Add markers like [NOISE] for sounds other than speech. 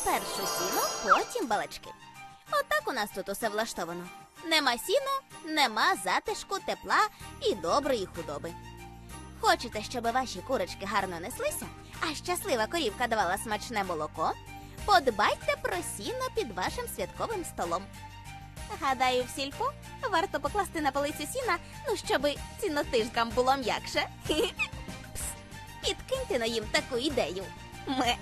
Спершу сіно, потім балачки. Отак у нас тут усе влаштовано. Нема сіну, нема затишку, тепла і доброї худоби. Хочете, щоб ваші курочки гарно неслися, а щаслива корівка давала смачне молоко? Подбайте про сіно під вашим святковим столом. Гадаю, в сільпо варто покласти на полицю сіна, ну щоби цінотижкам було м'якше. [LAUGHS] Підкиньте на їм таку ідею. Ме.